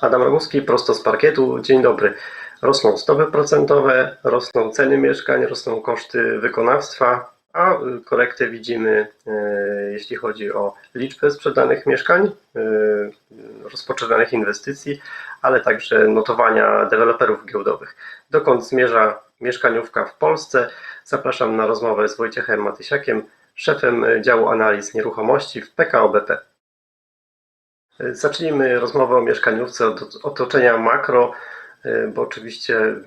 Adam Roguski, prosto z parkietu. Dzień dobry. Rosną stopy procentowe, rosną ceny mieszkań, rosną koszty wykonawstwa, a korektę widzimy, e, jeśli chodzi o liczbę sprzedanych mieszkań, e, rozpoczynanych inwestycji, ale także notowania deweloperów giełdowych. Dokąd zmierza mieszkaniówka w Polsce? Zapraszam na rozmowę z Wojciechem Matysiakiem, szefem działu analiz nieruchomości w PKO BP. Zacznijmy rozmowę o mieszkaniówce od otoczenia makro, e, bo oczywiście mm,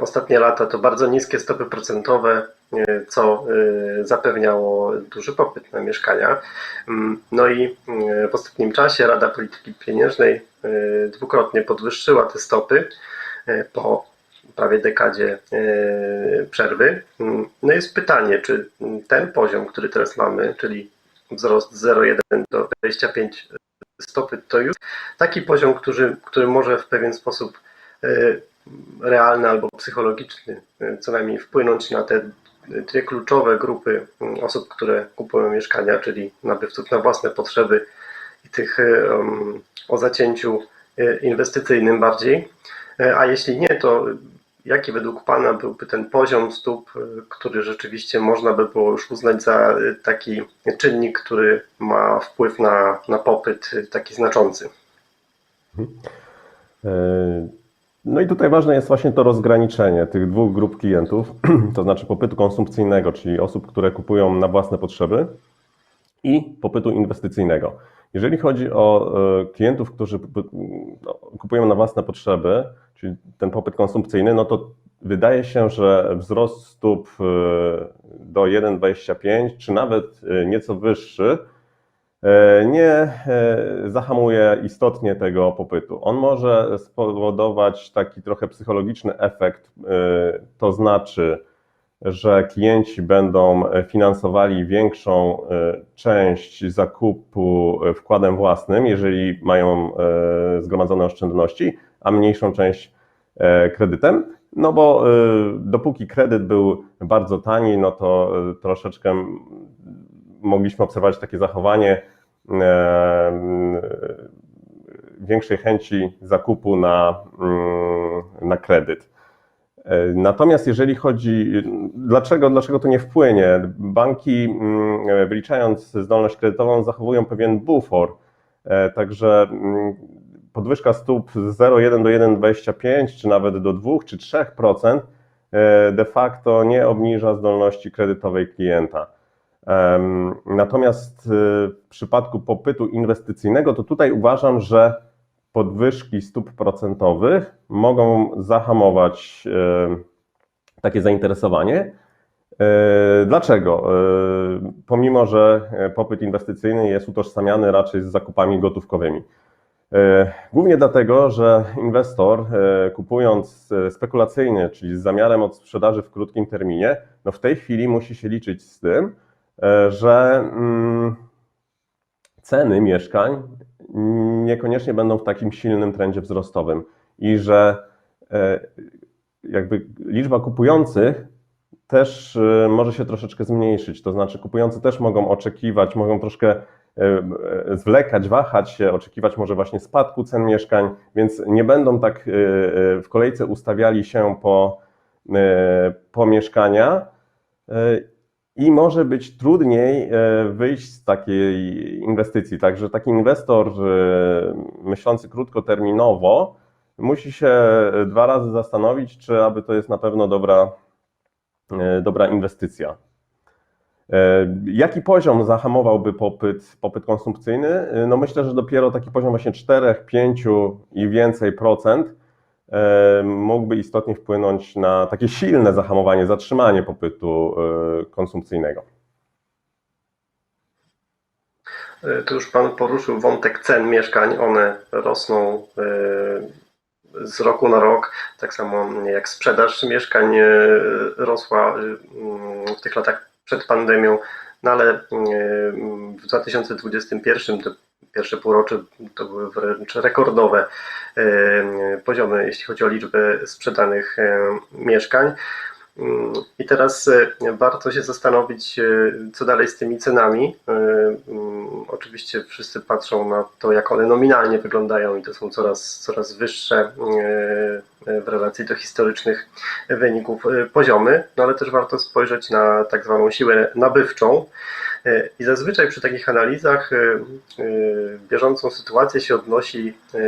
ostatnie lata to bardzo niskie stopy procentowe, e, co e, zapewniało duży popyt na mieszkania. Mm, No i mm, w ostatnim czasie Rada Polityki Pieniężnej dwukrotnie podwyższyła te stopy po prawie dekadzie przerwy. No jest pytanie, czy ten poziom, który teraz mamy, czyli wzrost z 0,1 do 25 stopy to już taki poziom, który, który może w pewien sposób e, realny albo psychologiczny e, co najmniej wpłynąć na te dwie kluczowe grupy mm, osób, które kupują mieszkania, czyli nabywców na własne potrzeby i tych e, um, o zacięciu inwestycyjnym bardziej. A jeśli nie, to jaki według Pana byłby ten poziom stóp, który rzeczywiście można by było już uznać za taki czynnik, który ma wpływ na, na popyt taki znaczący? No i tutaj ważne jest właśnie to rozgraniczenie tych dwóch grup klientów, to znaczy popytu konsumpcyjnego, czyli osób, które kupują na własne potrzeby i popytu inwestycyjnego. Jeżeli chodzi o e, klientów, którzy no, kupują na własne potrzeby, czyli ten popyt konsumpcyjny, no to wydaje się, że wzrost stóp e, do 1,25 czy nawet e, nieco wyższy nie zahamuje istotnie tego popytu. On może spowodować taki trochę psychologiczny efekt, to znaczy, że klienci będą finansowali większą część zakupu wkładem własnym, jeżeli mają zgromadzone oszczędności, a mniejszą część kredytem. No bo dopóki kredyt był bardzo tani, no to troszeczkę mogliśmy obserwować takie zachowanie większej chęci zakupu na, mm, na kredyt. E, natomiast jeżeli chodzi, dlaczego, dlaczego to nie wpłynie? Banki, mm, wyliczając zdolność kredytową, zachowują pewien bufor. E, także mm, podwyżka stóp z 0,1 do 1,25, czy nawet do 2 czy 3% e, de facto nie obniża zdolności kredytowej klienta. Natomiast w przypadku popytu inwestycyjnego, to tutaj uważam, że podwyżki stóp procentowych mogą zahamować e, takie zainteresowanie. E, dlaczego? E, pomimo, że popyt inwestycyjny jest utożsamiany raczej z zakupami gotówkowymi. Głównie dlatego, że inwestor kupując spekulacyjnie, czyli z zamiarem od sprzedaży w krótkim terminie, no w tej chwili musi się liczyć z tym, że mm, ceny mieszkań niekoniecznie będą w takim silnym trendzie wzrostowym i że e, jakby liczba kupujących też e, może się troszeczkę zmniejszyć. To znaczy, kupujący też mogą oczekiwać, mogą troszkę e, zwlekać, wahać się, oczekiwać może właśnie spadku cen mieszkań, więc nie będą tak w kolejce ustawiali się po, po mieszkania i może być trudniej e, wyjść z takiej inwestycji. Także taki inwestor e, myślący krótkoterminowo musi się dwa razy zastanowić, czy aby to jest na pewno dobra, e, dobra inwestycja. Jaki poziom zahamowałby popyt, popyt konsumpcyjny? No myślę, że dopiero taki poziom właśnie 4, 5 i więcej procent mógłby istotnie wpłynąć na takie silne zahamowanie, zatrzymanie popytu e, konsumpcyjnego. E, tu już Pan poruszył wątek cen mieszkań. One rosną e, z roku na rok, tak samo jak sprzedaż mieszkań rosła w tych latach przed pandemią, no ale w 2021 to pierwsze półrocze to były wręcz rekordowe e, poziomy, jeśli chodzi o liczbę sprzedanych e, mieszkań. I teraz e, warto się zastanowić, e, co dalej z tymi cenami. E, mm, Oczywiście wszyscy patrzą na to, jak one nominalnie wyglądają i to są coraz, coraz wyższe w relacji do historycznych wyników e, poziomy, no ale też warto spojrzeć na tak zwaną siłę nabywczą. E, I zazwyczaj przy takich analizach e, e, bieżącą sytuację się odnosi e,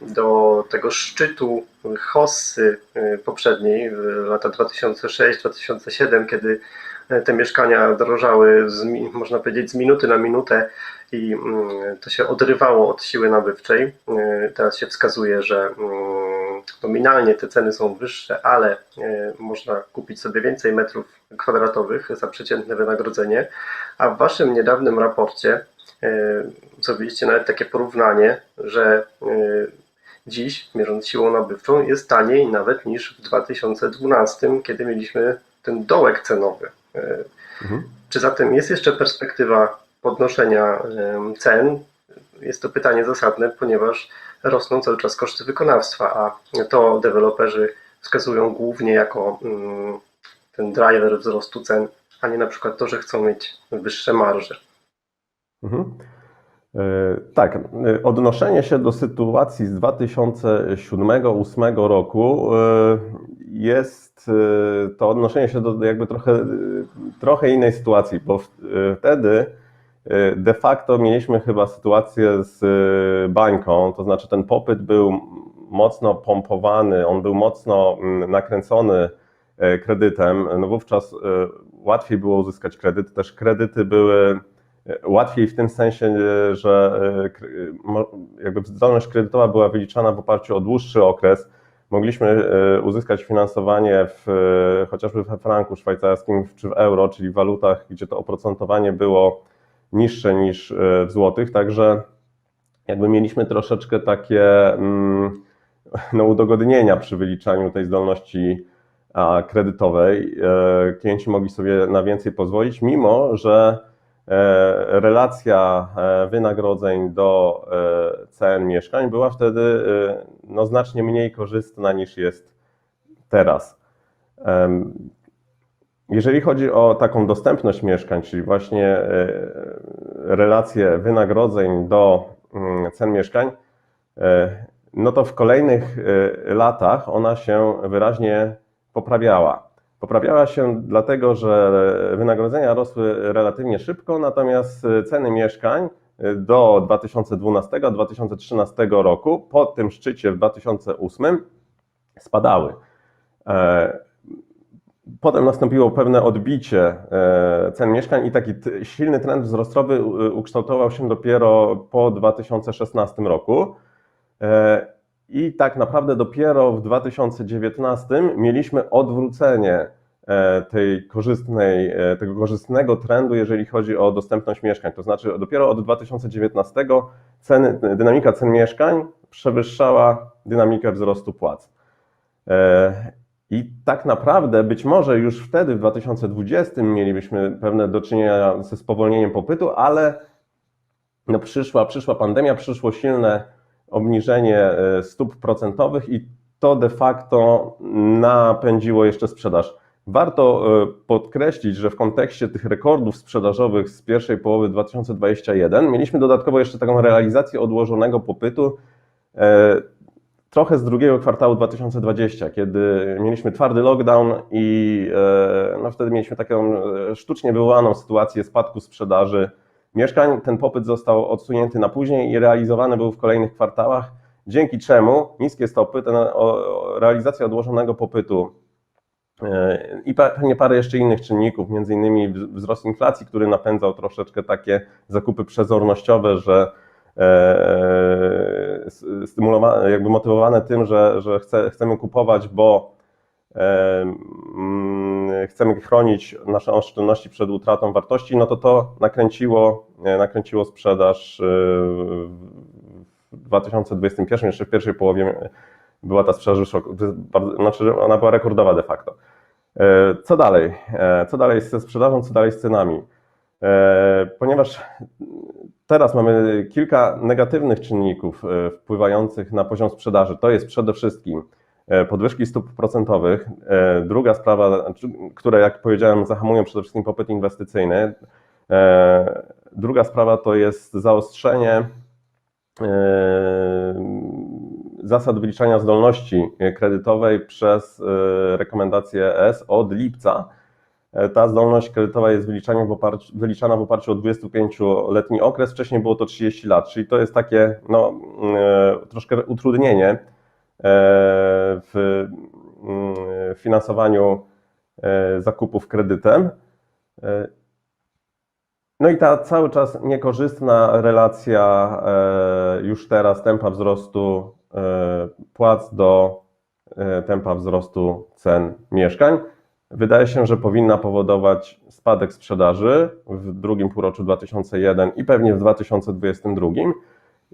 do tego szczytu hossy e, poprzedniej, lata 2006-2007, kiedy e, te mieszkania drożały, z, można powiedzieć, z minuty na minutę i mm, to się odrywało od siły nabywczej. E, Teraz się wskazuje, że mm, nominalnie te ceny są wyższe, ale e, można kupić sobie więcej metrów kwadratowych za przeciętne wynagrodzenie. A w waszym niedawnym raporcie e, zrobiliście nawet takie porównanie, że dziś, mierząc siłą nabywczą, jest taniej nawet niż w 2012, kiedy mieliśmy ten dołek cenowy. Mhm. Czy zatem jest jeszcze perspektywa podnoszenia cen? Jest to pytanie zasadne, ponieważ rosną cały czas koszty wykonawstwa, a to deweloperzy wskazują głównie jako mm, ten driver wzrostu cen, a nie na przykład to, że chcą mieć wyższe marże. Mhm. E, Tak, e, odnoszenie się do sytuacji z 2007-2008 roku e, jest e, to odnoszenie się do jakby trochę, e, trochę innej sytuacji, bo e, wtedy e, de facto mieliśmy chyba sytuację z e, bańką, to znaczy ten popyt był mocno pompowany, on był mocno mm, nakręcony e, kredytem, no wówczas e, łatwiej było uzyskać kredyt, też kredyty były Łatwiej w tym sensie, e, że e, jakby zdolność kredytowa była wyliczana w oparciu o dłuższy okres. Mogliśmy e, uzyskać finansowanie w, e, chociażby we franku szwajcarskim czy w euro, czyli w walutach, gdzie to oprocentowanie było niższe niż e, w złotych, także jakby mieliśmy troszeczkę takie mm, no, udogodnienia przy wyliczaniu tej zdolności kredytowej. Klienci mogli sobie na więcej pozwolić, mimo że relacja e, wynagrodzeń do e, cen mieszkań była wtedy e, no, znacznie mniej korzystna niż jest teraz. Jeżeli chodzi o taką dostępność mieszkań, czyli właśnie e, relację wynagrodzeń do mm, cen mieszkań, e, no to w kolejnych e, latach ona się wyraźnie poprawiała. Poprawiała się dlatego, że wynagrodzenia rosły relatywnie szybko, natomiast ceny mieszkań do 2012-2013 roku, po tym szczycie w 2008 spadały. E, Potem nastąpiło pewne odbicie e, cen mieszkań i taki silny trend wzrostowy ukształtował się dopiero po 2016 roku. I tak naprawdę dopiero w 2019 mieliśmy odwrócenie e, tej korzystnej, e, tego korzystnego trendu, jeżeli chodzi o dostępność mieszkań. To znaczy dopiero od 2019 ceny, dynamika cen mieszkań przewyższała dynamikę wzrostu płac. E, I tak naprawdę być może już wtedy w 2020 mielibyśmy pewne do czynienia ze spowolnieniem popytu, ale no przyszła, przyszła pandemia, przyszło silne obniżenie e, stóp procentowych i to de facto napędziło jeszcze sprzedaż. Warto e, podkreślić, że w kontekście tych rekordów sprzedażowych z pierwszej połowy 2021 mieliśmy dodatkowo jeszcze taką realizację odłożonego popytu e, trochę z drugiego kwartału 2020, kiedy mieliśmy twardy lockdown i no wtedy mieliśmy taką sztucznie wywołaną sytuację spadku sprzedaży mieszkań. Ten popyt został odsunięty na później i realizowany był w kolejnych kwartałach, dzięki czemu niskie stopy, ten, realizacja odłożonego popytu e, i pewnie parę jeszcze innych czynników, między innymi wz- wzrost inflacji, który napędzał troszeczkę takie zakupy przezornościowe, że e, stymulowane, jakby motywowane tym, że, że chce, chcemy kupować, bo chcemy chronić nasze oszczędności przed utratą wartości, no to to nakręciło, e, nakręciło sprzedaż e, w 2021, jeszcze w pierwszej połowie była ta sprzedaż znaczy ona była rekordowa de facto. E, Co dalej? Co dalej ze sprzedażą, co dalej z cenami? Ponieważ teraz mamy kilka negatywnych czynników wpływających na poziom sprzedaży. To jest przede wszystkim podwyżki stóp procentowych. E, Druga sprawa, znaczy, które jak powiedziałem zahamują przede wszystkim popyt inwestycyjny. E, Druga sprawa to jest zaostrzenie e, zasad wyliczania zdolności kredytowej przez e, rekomendację S od lipca. E, Ta zdolność kredytowa jest wyliczana w oparciu, wyliczana w oparciu o 25-letni okres, wcześniej było to 30 lat, czyli to jest takie no, e, troszkę utrudnienie e, w mm, finansowaniu e, zakupów kredytem. E, No i ta cały czas niekorzystna relacja e, już teraz tempa wzrostu e, płac do e, tempa wzrostu cen mieszkań. Wydaje się, że powinna powodować spadek sprzedaży w drugim półroczu 2001 i pewnie w 2022.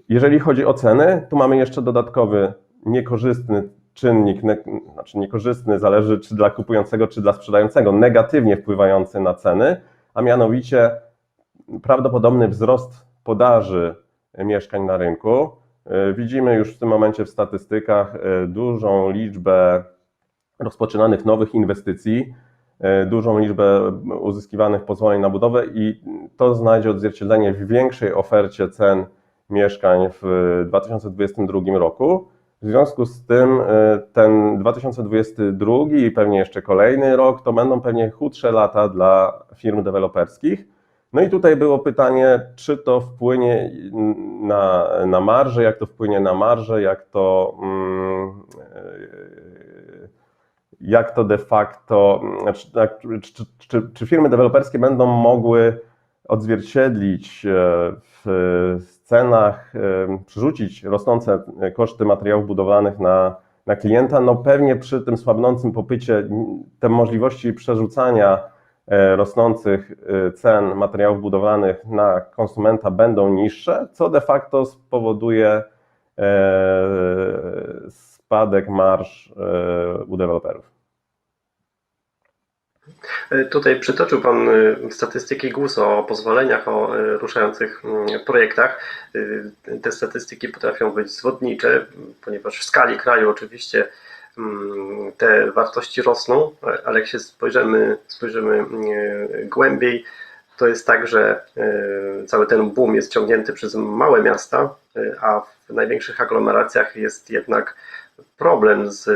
Jeżeli chodzi o ceny, tu mamy jeszcze dodatkowy niekorzystny czynnik, ne, znaczy niekorzystny, zależy czy dla kupującego, czy dla sprzedającego, negatywnie wpływający na ceny, a mianowicie prawdopodobny wzrost podaży mieszkań na rynku. E, Widzimy już w tym momencie w statystykach e, dużą liczbę rozpoczynanych nowych inwestycji, e, dużą liczbę uzyskiwanych pozwoleń na budowę i to znajdzie odzwierciedlenie w większej ofercie cen mieszkań w 2022 roku. W związku z tym e, ten 2022 i pewnie jeszcze kolejny rok to będą pewnie chudsze lata dla firm deweloperskich. No i tutaj było pytanie, czy to wpłynie na, na marżę, jak to wpłynie na marżę, jak to, mm, e, jak to de facto, znaczy, tak, czy, czy, czy, czy firmy deweloperskie będą mogły odzwierciedlić e, w cenach, e, przerzucić rosnące koszty materiałów budowlanych na, na klienta, no pewnie przy tym słabnącym popycie te możliwości przerzucania e, rosnących e, cen materiałów budowlanych na konsumenta będą niższe, co de facto spowoduje e, spadek marż e, u deweloperów. E, Tutaj przytoczył Pan e, statystyki GUS o pozwoleniach, o e, ruszających mm, projektach. Te statystyki potrafią być zwodnicze, ponieważ w skali kraju oczywiście mm, te wartości rosną, ale jak się spojrzymy, spojrzymy głębiej, to jest tak, że cały ten boom jest ciągnięty przez małe miasta, a w największych aglomeracjach jest jednak problem z e,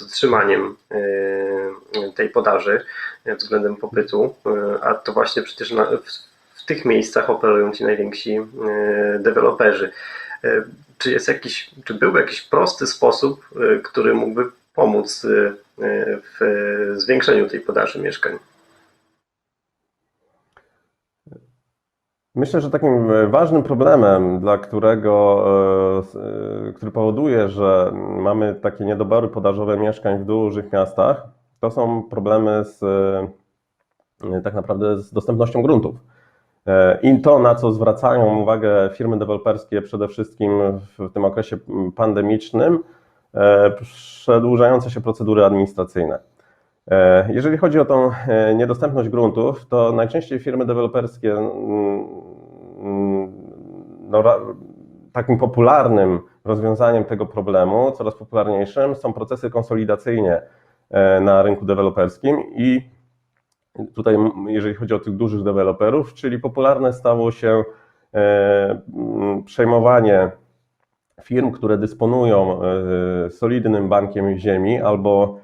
dotrzymaniem e, tej podaży e, względem popytu, a to właśnie przecież w, w tych miejscach operują ci najwięksi deweloperzy. Czy jest jakiś, czy był jakiś prosty sposób, który mógłby pomóc w zwiększeniu tej podaży mieszkań? Myślę, że takim e, ważnym problemem, dla którego, e, e, który powoduje, że mamy takie niedobory podażowe mieszkań w dużych miastach, to są problemy z tak naprawdę z dostępnością gruntów. I to, na co zwracają uwagę firmy deweloperskie przede wszystkim w tym okresie pandemicznym, przedłużające się procedury administracyjne. E, Jeżeli chodzi o tą e, niedostępność gruntów, to najczęściej firmy deweloperskie, mm, mm, no, takim popularnym rozwiązaniem tego problemu, coraz popularniejszym, są procesy konsolidacyjne e, na rynku deweloperskim i tutaj, jeżeli chodzi o tych dużych deweloperów, czyli popularne stało się przejmowanie firm, które dysponują solidnym bankiem ziemi albo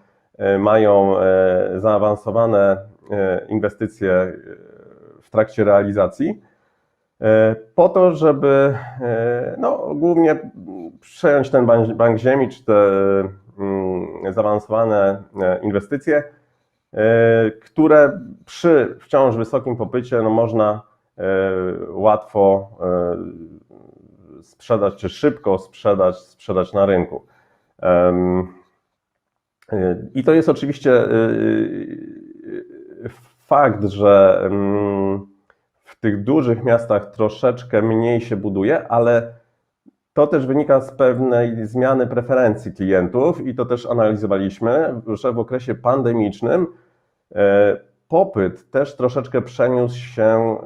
mają e, zaawansowane e, inwestycje e, w trakcie realizacji, e, po to, żeby e, no, głównie przejąć ten bank, ziemi czy te mm, zaawansowane e, inwestycje, e, które przy wciąż wysokim popycie no, można e, łatwo e, sprzedać, czy szybko sprzedać, sprzedać na rynku. Y, I to jest oczywiście y, fakt, że mm, w tych dużych miastach troszeczkę mniej się buduje, ale to też wynika z pewnej zmiany preferencji klientów i to też analizowaliśmy, że w okresie pandemicznym popyt też troszeczkę przeniósł się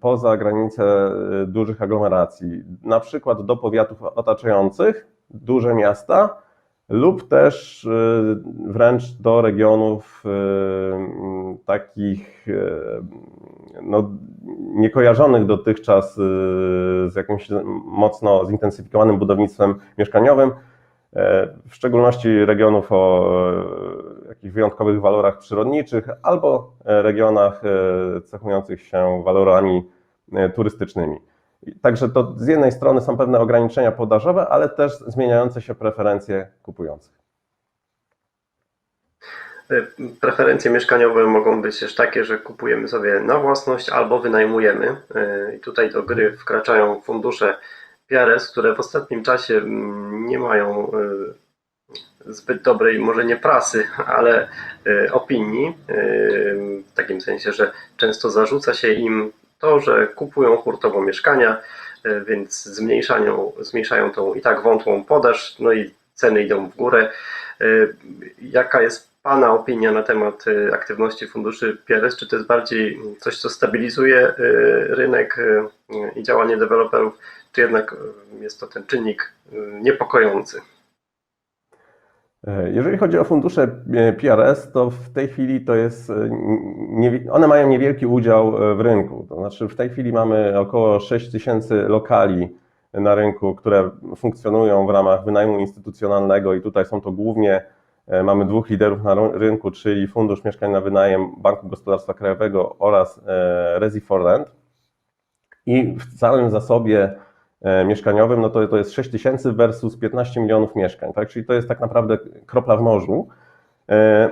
poza granice dużych aglomeracji, na przykład do powiatów otaczających duże miasta, lub też y, wręcz do regionów y, takich y, no, niekojarzonych dotychczas z jakimś mocno zintensyfikowanym budownictwem mieszkaniowym, w szczególności regionów o jakichś wyjątkowych walorach przyrodniczych albo regionach cechujących się walorami turystycznymi. Także to z jednej strony są pewne ograniczenia podażowe, ale też zmieniające się preferencje kupujących. Y, Preferencje mieszkaniowe mogą być też takie, że kupujemy sobie na własność albo wynajmujemy. Y, I tutaj do gry wkraczają fundusze PRS, które w ostatnim czasie mm, nie mają y, zbyt dobrej, może nie prasy, ale opinii. W takim sensie, że często zarzuca się im to, że kupują hurtowo mieszkania, y, więc zmniejszają, zmniejszają tą i tak wątłą podaż, no i ceny idą w górę. Y, Jaka jest Pana opinia na temat y, aktywności funduszy PRS? Czy to jest bardziej coś, co stabilizuje rynek i działanie deweloperów, czy jednak jest to ten czynnik niepokojący? E, Jeżeli chodzi o fundusze e, PRS, to w tej chwili to jest, e, one mają niewielki udział w rynku. To znaczy w tej chwili mamy około 6 tysięcy lokali na rynku, które funkcjonują w ramach wynajmu instytucjonalnego i tutaj są to głównie, mamy dwóch liderów na ry- rynku, czyli Fundusz Mieszkań na Wynajem Banku Gospodarstwa Krajowego oraz Resi for Rent. I w całym zasobie mieszkaniowym, no to, to jest 6 tysięcy versus 15 milionów mieszkań, tak? Czyli to jest tak naprawdę kropla w morzu. E,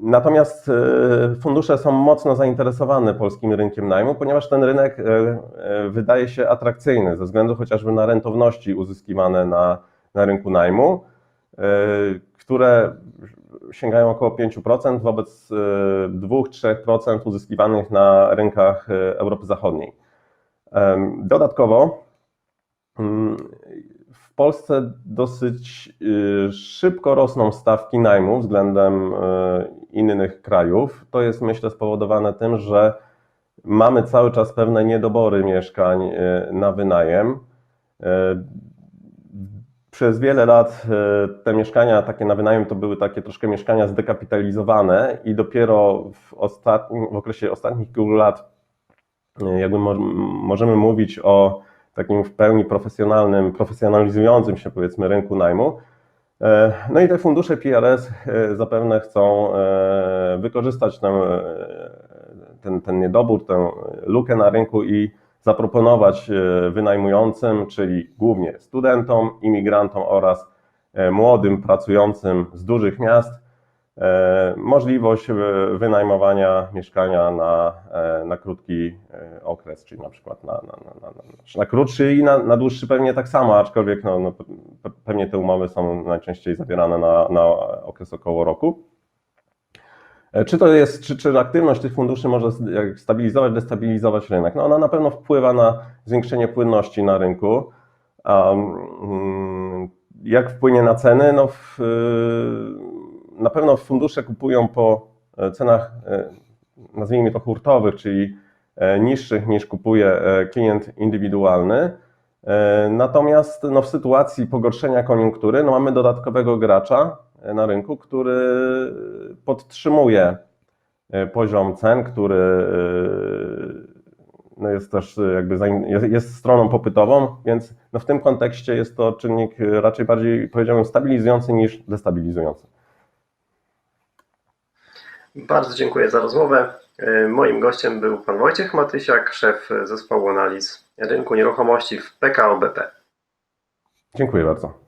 Natomiast e, fundusze są mocno zainteresowane polskim rynkiem najmu, ponieważ ten rynek e, e, wydaje się atrakcyjny ze względu chociażby na rentowności uzyskiwane na, na rynku najmu, e, które sięgają około 5% wobec e, 2-3% uzyskiwanych na rynkach e, Europy Zachodniej. Dodatkowo w Polsce dosyć y, szybko rosną stawki najmu względem y, innych krajów. To jest myślę spowodowane tym, że mamy cały czas pewne niedobory mieszkań y, na wynajem. Przez wiele lat te mieszkania takie na wynajem to były takie troszkę mieszkania zdekapitalizowane i dopiero w, ostatnim, w okresie ostatnich kilku lat jakby mo- możemy mówić o takim w pełni profesjonalnym, profesjonalizującym się powiedzmy rynku najmu. E, No i te fundusze PRS e, zapewne chcą e, wykorzystać e, ten, ten niedobór, tę lukę na rynku i zaproponować wynajmującym, czyli głównie studentom, imigrantom oraz młodym pracującym z dużych miast, możliwość e, wynajmowania mieszkania na, e, na krótki e, okres, czyli na przykład na, na, na, na, na, krótszy i na, na dłuższy pewnie tak samo, aczkolwiek no, no, pe- pewnie te umowy są najczęściej zawierane na, na okres około roku. E, Czy to jest, czy, czy aktywność tych funduszy może stabilizować, destabilizować rynek? No ona na pewno wpływa na zwiększenie płynności na rynku. Mm, jak wpłynie na ceny? No w, na pewno fundusze kupują po e, cenach, e, nazwijmy to hurtowych, czyli e, niższych niż kupuje klient indywidualny. Natomiast no, w sytuacji pogorszenia koniunktury no, mamy dodatkowego gracza na rynku, który podtrzymuje poziom cen, który no, jest też jakby jest, stroną popytową, więc no, w tym kontekście jest to czynnik raczej bardziej powiedziałbym stabilizujący niż destabilizujący. Bardzo dziękuję za rozmowę. Y, Moim gościem był pan Wojciech Matysiak, szef zespołu analiz rynku nieruchomości w PKO BP. Dziękuję bardzo.